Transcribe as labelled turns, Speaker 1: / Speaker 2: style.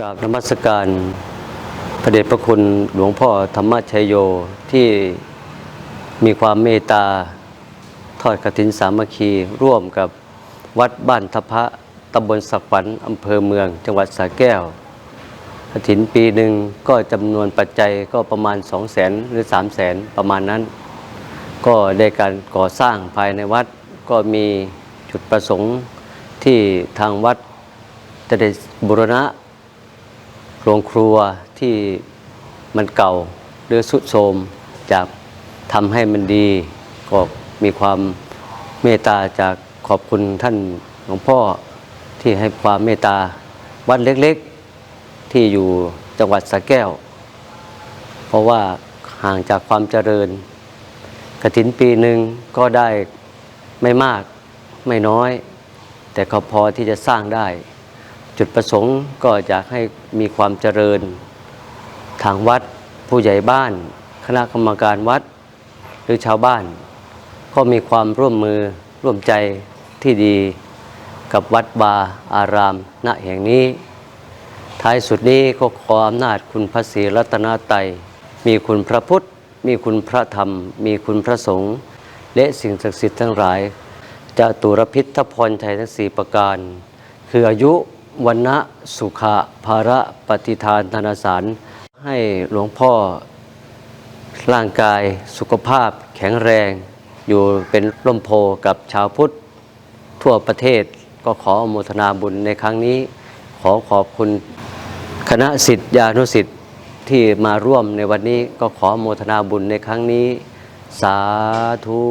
Speaker 1: กราบนมัสการพระเดชพระคุณหลวงพ่อธรรมชัยโยที่มีความเมตตาทอดกฐินสามัคคีร่วมกับวัดบ้านทพะตำบลสักฝันอำเภอเมือง จังหวัดสระแก้วกฐินปีหนึ่งก็จำนวนปัจจัยก็ประมาณ2 0 0แสนหรือ3 0 0แสนประมาณนั้น ก็ได้การก่อสร้างภายในวัดก็มีจุดประสงค์ที่ทางวัดจะได้บุรณะ โรงครัวที่มันเก่าหรือสุดโทมจากทำให้มันดีก็มีความเมตตาจากขอบคุณท่านหลวงพ่อที่ให้ความเมตตาวัดเล็กๆ ที่อยู่จังหวัดสระแก้ว เพราะว่าห่างจากความเจริญกระถินปีหนึ่งก็ได้ไม่มากไม่น้อย แต่ก็พอที่จะสร้างได้ จุดประสงค์ก็อยากให้มีความเจริญทางวัด ผู้ใหญ่บ้าน คณะกรรมการวัด หรือชาวบ้าน ก็มีความร่วมมือร่วมใจที่ดีกับวัดบาอาราม ณแห่งนี้ ท้ายสุดนี้ก็ขออำนาจคุณพระศรีรัตนตยมีคุณพระพุทธ มีคุณพระธรรม มีคุณพระสงฆ์และสิ่งศักดิ์สิทธิ์ทั้งหลายจะตุรพิทพรชัยทั้งสี่ประการ คืออายุ วันะสุขะภาระปฏิทานธนสารให้หลวงพ่อร่างกายสุขภาพแข็งแรง อยู่เป็นร่มโพกับชาวพุทธ ทั่วประเทศก็ขออโมทนาบุญในครั้งนี้ ขอขอบคุณคณะสิทธิานุสิทธิ์ที่มาร่วมในวันนี้ก็ขออโมทนาบุญในครั้งนี้ สาธุ